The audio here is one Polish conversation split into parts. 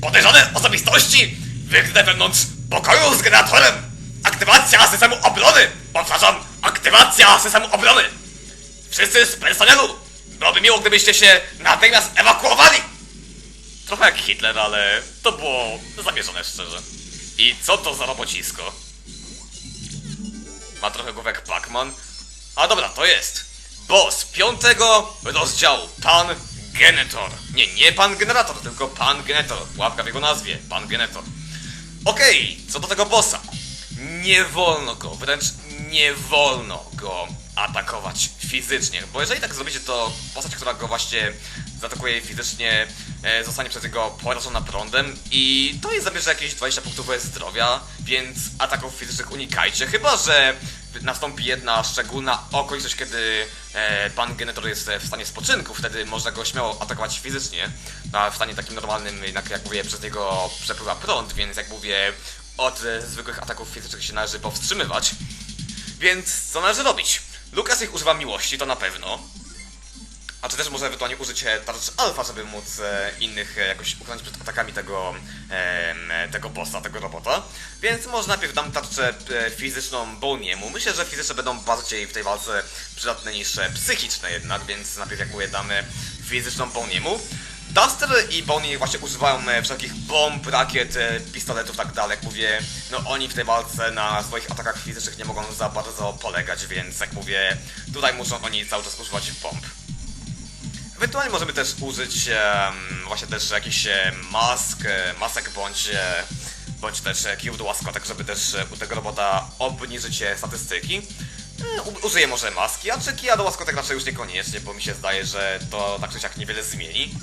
Podejrzane osobistości wykryte wewnątrz pokoju z generatorem! Aktywacja systemu obrony! Powtarzam, aktywacja systemu obrony! Wszyscy z personelu! Byłoby miło, gdybyście się natychmiast ewakuowali! Trochę jak Hitler, ale to było zamierzone szczerze. I co to za robocisko? Ma trochę głowę jak Pac-Man. A dobra, to jest. Boss piątego rozdziału. Pan Genetor. Nie, nie pan generator, tylko pan Genetor. Łapka w jego nazwie. Pan Genetor. Okej, co do tego bossa. Nie wolno go, wręcz nie wolno go atakować fizycznie, bo jeżeli tak zrobicie, to postać, która go właśnie zaatakuje fizycznie, e, zostanie przez niego porażona prądem i to jej zabierze jakieś 20 punktów zdrowia, więc ataków fizycznych unikajcie, chyba że nastąpi jedna szczególna okoliczność, kiedy e, pan genetor jest w stanie spoczynku, wtedy można go śmiało atakować fizycznie, a w stanie takim normalnym, jednak jak mówię, przez niego przepływa prąd, więc jak mówię, od e, zwykłych ataków fizycznych się należy powstrzymywać. Więc co należy robić? Lukas ich używa miłości, to na pewno. A czy też może ewentualnie użyć e, tarcz alfa, żeby móc e, innych e, jakoś uchronić przed atakami tego, e, tego bossa, tego robota. Więc może najpierw dam tarczę e, fizyczną Boniemu. Myślę, że fizyczne będą bardziej w tej walce przydatne niż e, psychiczne jednak, więc najpierw jak mówię damy fizyczną Boniemu. Duster i Bonnie właśnie używają e, wszelkich bomb, rakiet, e, pistoletów, tak dalej. Jak mówię, no oni w tej walce na swoich atakach fizycznych nie mogą za bardzo polegać, więc jak mówię, tutaj muszą oni cały czas używać bomb. Ewentualnie możemy też użyć em, właśnie też jakichś mask, e, masek bądź e, bądź też e, kijów do łaskotek, żeby też u tego robota obniżyć statystyki. Użyję może maski, a czy kija do łaskotek raczej już niekoniecznie, bo mi się zdaje, że to tak czy siak niewiele zmieni.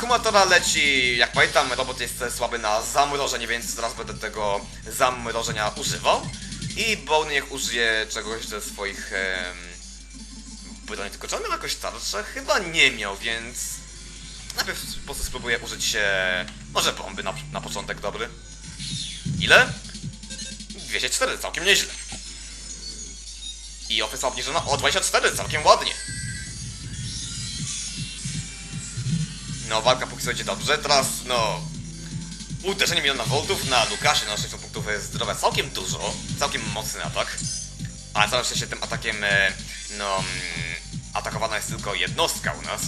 Kumatora leci, jak pamiętam, robot jest słaby na zamrożenie, więc teraz będę tego zamrożenia używał. I Bone niech użyje czegoś ze swoich broni, tylko czy on miał jakoś tarczę? Chyba nie miał, więc... Najpierw po prostu spróbuję użyć e, może bomby na, na początek dobry. Ile? 204, całkiem nieźle. I ofensa obniżona o 24, całkiem ładnie. No, walka póki co idzie dobrze. Teraz, no... Uderzenie miliona voltów na Lukasie na 60 punktów jest zdrowia całkiem dużo. Całkiem mocny atak. Ale całe szczęście tym atakiem, e, no... Atakowana jest tylko jednostka u nas.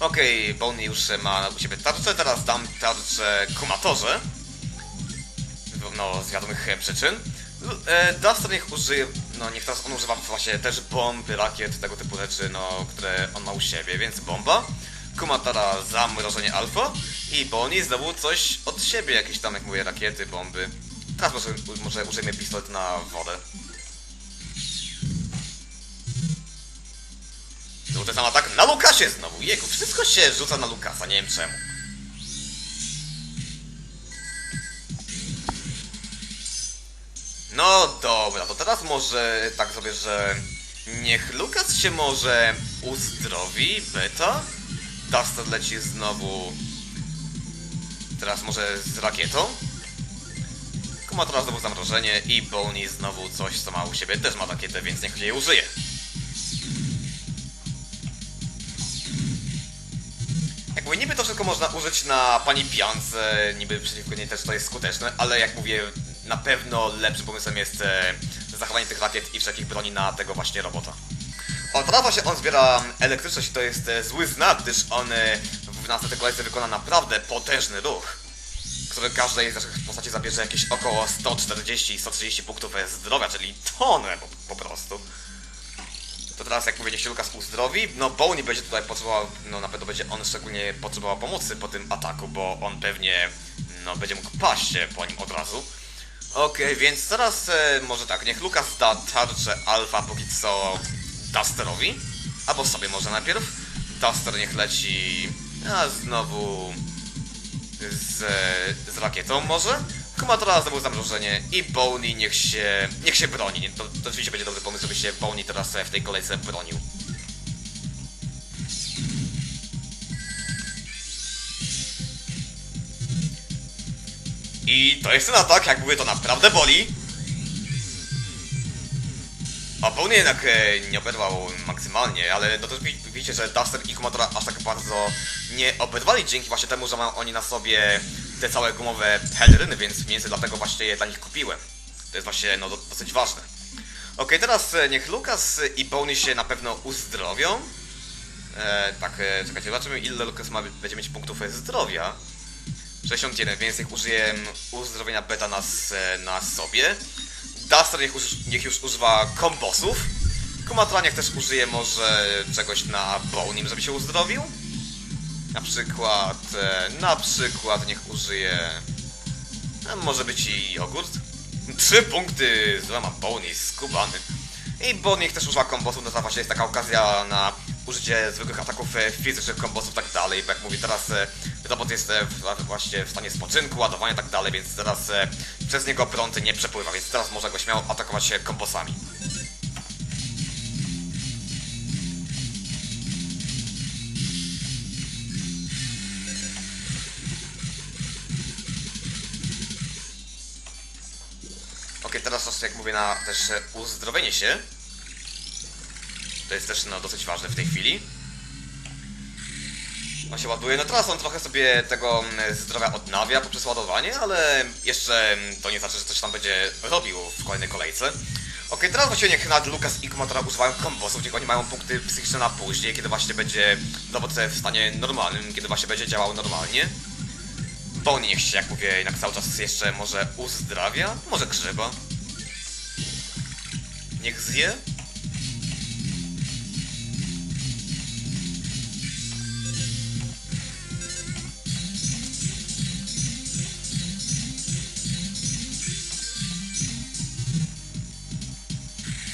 Okej, Bonnie już ma u siebie tarczę, teraz dam tarczę Kumatorze. No, z wiadomych e, przyczyn. E, Duster niech użyje, no niech teraz on używa właśnie też bomb, rakiet, tego typu rzeczy, no, które on ma u siebie, więc bomba. Kumatara zamrożenie alfa i Bonnie znowu coś od siebie, jakieś tam, jak mówię, rakiety, bomby. Teraz może, może użyjemy pistolet na wodę. Ten sam atak na Lukasie znowu, jego, wszystko się rzuca na Lukasa, nie wiem czemu. No dobra, to teraz może tak sobie, że niech Lukas się może uzdrowi, beta. Duster leci znowu teraz może z rakietą. Kuma teraz znowu zamrożenie i Bonnie znowu coś, co ma u siebie, też ma rakietę, więc niech jej użyje. Mówię, niby to wszystko można użyć na pani piance, niby przeciwko niej też to jest skuteczne, ale jak mówię, na pewno lepszym pomysłem jest e, zachowanie tych rakiet i wszelkich broni na tego właśnie robota. O, teraz właśnie on zbiera elektryczność i to jest e, zły znak, gdyż on e, w następnej kolejce wykona naprawdę potężny ruch, który każdej z naszych postaci zabierze jakieś około 140-130 punktów zdrowia, czyli tonę po, po prostu. Teraz, jak mówię, niech się Lukas uzdrowi. No, Bonnie będzie tutaj potrzebował, no na pewno będzie on szczególnie potrzebował pomocy po tym ataku, bo on pewnie, no, będzie mógł paść po nim od razu. Okej, więc teraz e, może tak, niech Lukas da tarczę alfa póki co Dusterowi. Albo sobie może najpierw. Duster niech leci, a znowu z, e, z rakietą może. Kumatora znowu zamrożenie i Bonnie niech się, niech się broni. To, to oczywiście będzie dobry pomysł, żeby się Bonnie teraz e, w tej kolejce bronił. I to jest ten atak, jak mówię, to naprawdę boli. A Bonnie jednak e, nie oberwał maksymalnie, ale no wi- widzicie, że Duster i Kumatora aż tak bardzo nie oberwali dzięki właśnie temu, że mają oni na sobie te całe gumowe peleryny, więc mniej więcej dlatego właśnie je dla nich kupiłem. To jest właśnie no, do, dosyć ważne. Okej, teraz e, niech Lukas i Bonnie się na pewno uzdrowią. E, tak, e, czekajcie, zobaczymy ile Lukas ma, będzie mieć punktów e, zdrowia. 61, więc niech użyję uzdrowienia beta na, e, na sobie. Duster niech, niech już używa kombosów. Kumatra niech też użyje może czegoś na Bonim, żeby się uzdrowił. Na przykład, e, na przykład niech użyje... A może być i jogurt? Trzy punkty z mam Bony, skubany. I niech też używa kombosów, no to właśnie jest taka okazja na użycie zwykłych ataków e, fizycznych, kombosów i tak dalej, bo jak mówię teraz e, robot jest e, właśnie w stanie spoczynku, ładowania i tak dalej, więc teraz e, przez niego prąd nie przepływa, więc teraz może go śmiało atakować e, kombosami. Okej, teraz czas, jak mówię, na też e, uzdrowienie się. To jest też no, dosyć ważne w tej chwili. On się ładuje. No teraz on trochę sobie tego mm, zdrowia odnawia poprzez ładowanie, ale jeszcze mm, to nie znaczy, że coś tam będzie robił w kolejnej kolejce. Okej, teraz właściwie niech nad Lukas i Kumatora używają kombosów, niech oni mają punkty psychiczne na później, kiedy właśnie będzie robot w stanie normalnym, kiedy właśnie będzie działał normalnie. Niech się, jak mówię, jednak cały czas jeszcze może uzdrawia, może grzyba. Niech zje.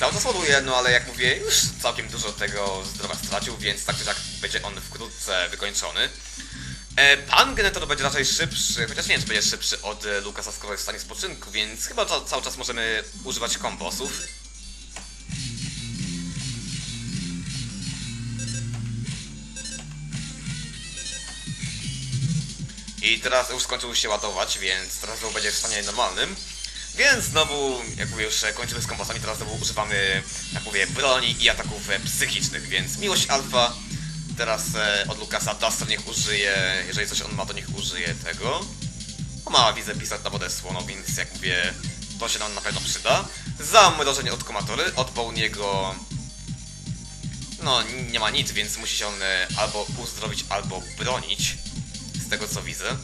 Cały czas ładuje, no ale jak mówię, już całkiem dużo tego zdrowia stracił, więc tak czy tak będzie on wkrótce wykończony. E, pan Genetor będzie raczej szybszy, chociaż nie wiem, czy będzie szybszy od e, Lukasa, skoro jest w stanie spoczynku, więc chyba ca cały czas możemy używać kombosów. I teraz już skończył się ładować, więc teraz znowu będzie w stanie normalnym. Więc znowu, jak mówię, już e, kończymy z kombosami, teraz znowu używamy, jak mówię, broni i ataków e, psychicznych, więc miłość alfa. Teraz e, od Lukasa Duster niech użyje, jeżeli coś on ma, to niech użyje tego. On ma, widzę, pisać na wodę słoną, więc jak mówię, to się nam na pewno przyda. Zamrożenie od komatory, od Bowniego no, nie ma nic, więc musi się on e, albo uzdrowić, albo bronić, z tego co widzę.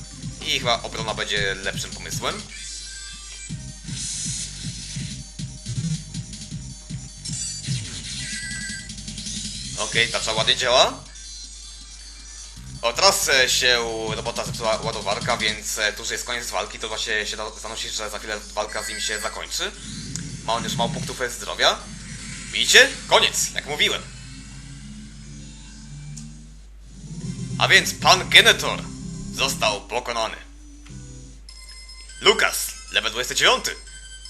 I chyba obrona będzie lepszym pomysłem. Okej, tarcza ładnie działa. O, teraz e, się robota zepsuła ładowarka, więc e, tu już jest koniec walki, to właśnie się za- zanosi, że za chwilę walka z nim się zakończy. Ma on już mało punktów e, zdrowia. Widzicie? Koniec, jak mówiłem. A więc pan Genetor został pokonany. Lukas, level 29.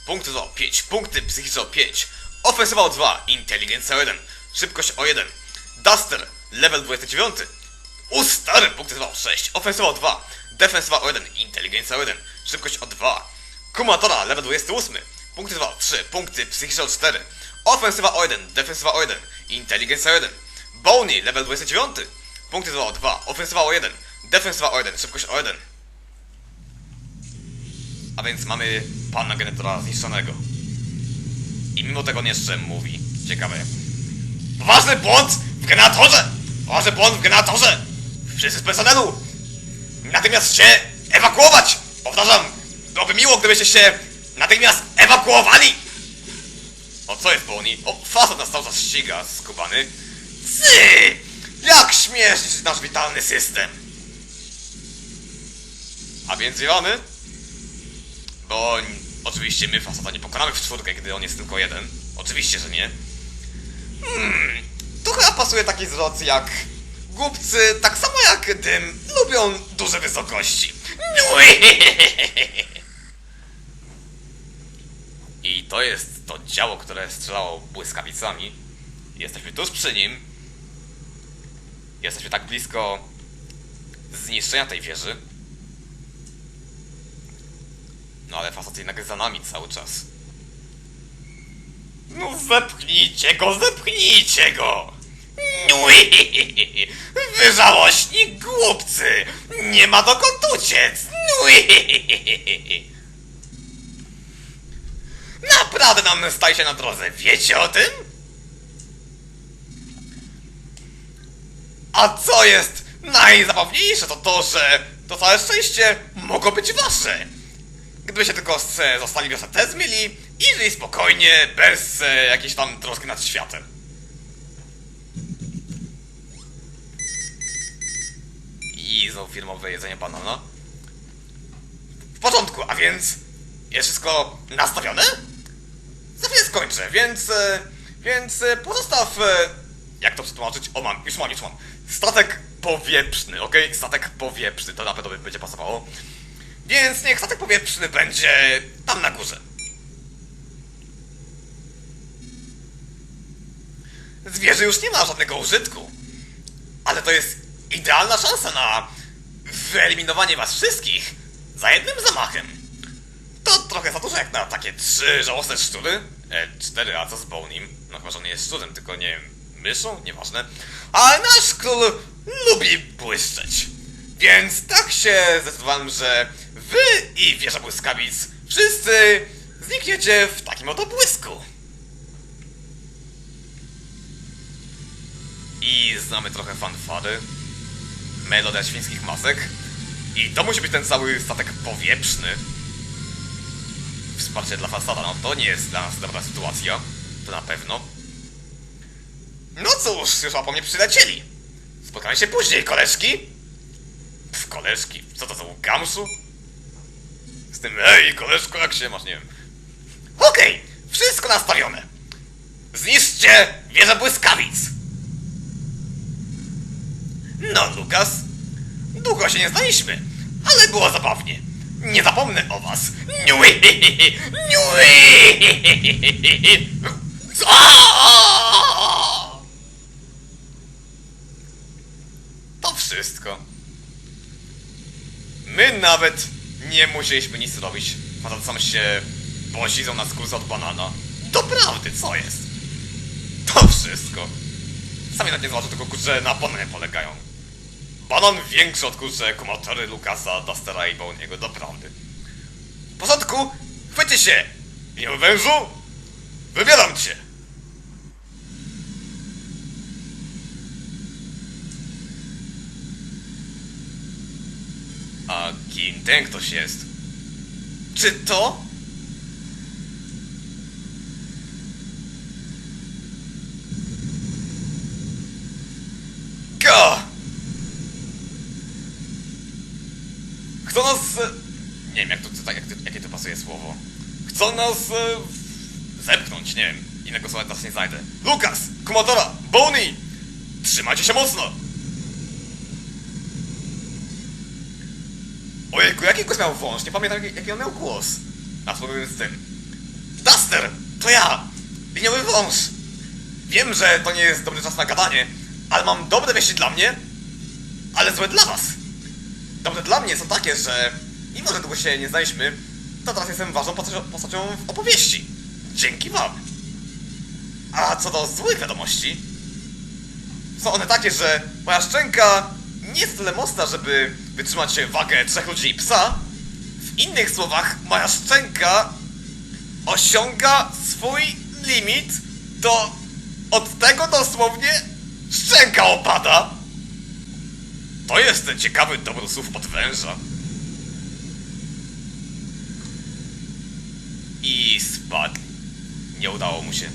Punkty o 5, punkty psychiczne o 5. Ofensywa o 2, inteligencja o 1, szybkość o 1. Duster, level 29. U stary, punkty o 6, ofensywa o 2, defensywa o 1, inteligencja o 1, szybkość o 2. Kumatora, level 28. Punkty o 3, punkty psychiczne o 4. Ofensywa o 1, defensywa o 1, inteligencja o 1. Boney, level 29. Punkty o 2, ofensywa o 1, defensywa o 1, szybkość o 1. A więc mamy pana genetora zniszczonego. I mimo tego on jeszcze mówi. Ciekawe. Poważny błąd w generatorze! Poważny błąd w generatorze! Wszyscy z personelu! Natychmiast się ewakuować! Powtarzam, byłoby miło, gdybyście się natychmiast ewakuowali! O, co jest Bonnie? O, facet nas cały czas ściga, skubany. Cy! Jak śmiesz niszczyć nasz witalny system! A więc działamy? Bo oczywiście my faceta nie pokonamy w czwórkę, gdy on jest tylko jeden. Oczywiście, że nie. Hmm, tu chyba pasuje taki zwrot jak głupcy, tak samo jak dym, lubią duże wysokości. I to jest to działo, które strzelało błyskawicami. Jesteśmy tuż przy nim. Jesteśmy tak blisko zniszczenia tej wieży. No ale facet jednak jest za nami cały czas. No zepchnijcie go, zepchnijcie go! Nui! Wy żałośni głupcy! Nie ma dokąd uciec! Niui! Naprawdę nam staje się na drodze, wiecie o tym? A co jest najzabawniejsze, to to, że to całe szczęście mogło być wasze. Gdybyście tylko se zostali wiosetę zmieli i żyli spokojnie, bez e, jakiejś tam troski nad światem. I znowu firmowe jedzenie banana. W porządku, a więc jest wszystko nastawione? Za chwilę skończę, więc... E, więc e, pozostaw... E, jak to przetłumaczyć? O, mam, już mam, już mam. Statek powieprzny, okej? Statek powieprzny, to na pewno będzie pasowało. Więc niech statek powieprzny będzie tam na górze. Zwierzę już nie ma żadnego użytku. Ale to jest idealna szansa na wyeliminowanie was wszystkich za jednym zamachem. To trochę za dużo jak na takie trzy żałosne szczury. E, cztery, a co z Bonim? No chyba, że on nie jest szczurem, tylko nie wiem, myszą? Nieważne. Ale nasz król lubi błyszczeć. Więc tak się zdecydowałem, że wy i wieża błyskawic wszyscy znikniecie w takim oto błysku. I znamy trochę fanfary. Melodia świńskich masek. I to musi być ten cały statek powieprzny. Wsparcie dla fasada, no to nie jest dla nas dobra sytuacja. To na pewno. No cóż, już po mnie przylecieli. Spotkamy się później, koleżki. Pff, koleżki, co to za gamszu? Z tym, ej, koleżko, jak się masz, nie wiem. Okej, wszystko nastawione. Zniszczcie wieżę błyskawic. No, Lukas, długo się nie znaliśmy, ale było zabawnie. Nie zapomnę o was. Niui! Niui! Co? To wszystko. My nawet nie musieliśmy nic robić. Facet sam się błądzizą na skórze od banana. Doprawdy, co jest? To wszystko. Sami nawet nie zobaczą, tylko kurczę na bananie polegają. Banan większy od kurczę kumatory Lukasa, Dustera i Bowniego, doprawdy. W porządku, chwycie się! Miły wężu, wybieram cię! A kim ten ktoś jest? Czy to? Go! Chcą nas... e, Nie wiem, jak to, tak, jak jakie to pasuje słowo. Chcą nas... E, zepchnąć, nie wiem. Innego słowa teraz nie znajdę. Lukas! Kumatora! Boney! Trzymajcie się mocno! Ojejku, jaki głos miał wąż? Nie pamiętam, jaki, on miał głos. A spróbujmy z tym. Duster! To ja! Liniowy wąż! Wiem, że to nie jest dobry czas na gadanie, ale mam dobre wieści dla mnie, ale złe dla was. Dobre dla mnie są takie, że mimo, że długo się nie znaliśmy, to teraz jestem ważną postacią, w opowieści. Dzięki wam. A co do złych wiadomości, są one takie, że moja szczęka nie jest tyle mocna, żeby wytrzymać wagę trzech ludzi i psa. W innych słowach, moja szczęka osiąga swój limit, to od tego dosłownie szczęka opada. To jest ten ciekawy dobór słów od węża. I spadł. Nie udało mu się.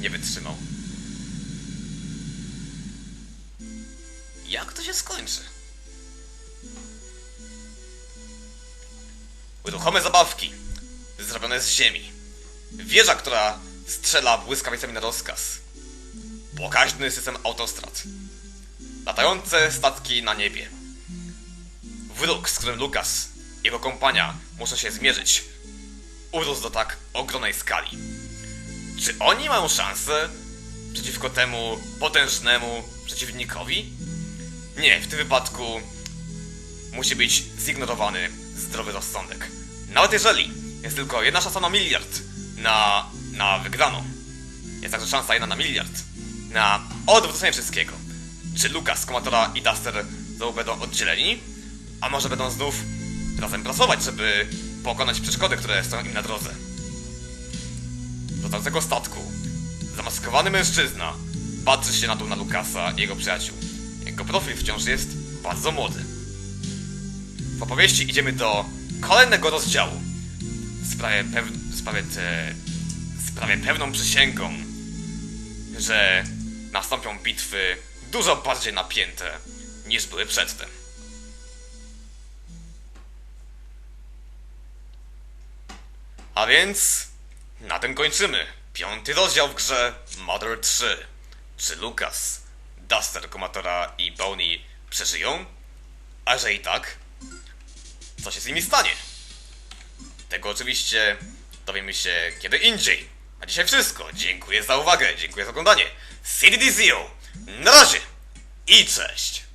Nie wytrzymał. Jak to się skończy? Ruchome zabawki. Zrobione z ziemi. Wieża, która strzela błyskawicami na rozkaz. Pokaźny system autostrad. Latające statki na niebie. Wróg, z którym Lukas jego kompania muszą się zmierzyć, urósł do tak ogromnej skali. Czy oni mają szansę przeciwko temu potężnemu przeciwnikowi? Nie, w tym wypadku musi być zignorowany zdrowy rozsądek. Nawet jeżeli jest tylko jedna szansa na miliard na, na wygraną, jest także szansa jedna na miliard na odwrócenie wszystkiego. Czy Lukas, Komatora i Duster znowu będą oddzieleni? A może będą znów razem pracować, żeby pokonać przeszkody, które stoją im na drodze. Do tamtego statku zamaskowany mężczyzna patrzy się na dół na Lukasa i jego przyjaciół. Jego profil wciąż jest bardzo młody. W opowieści idziemy do kolejnego rozdziału. W sprawie, pew... w sprawie, te... w sprawie pewną przysięgą, że nastąpią bitwy dużo bardziej napięte niż były przedtem. A więc na tym kończymy. Piąty rozdział w grze Mother 3. Czy Lucas, Duster, Komatora i Bonnie przeżyją? A że i tak, co się z nimi stanie? Tego oczywiście dowiemy się kiedy indziej. A dzisiaj wszystko. Dziękuję za uwagę, dziękuję za oglądanie. CDDZO. Na razie i cześć!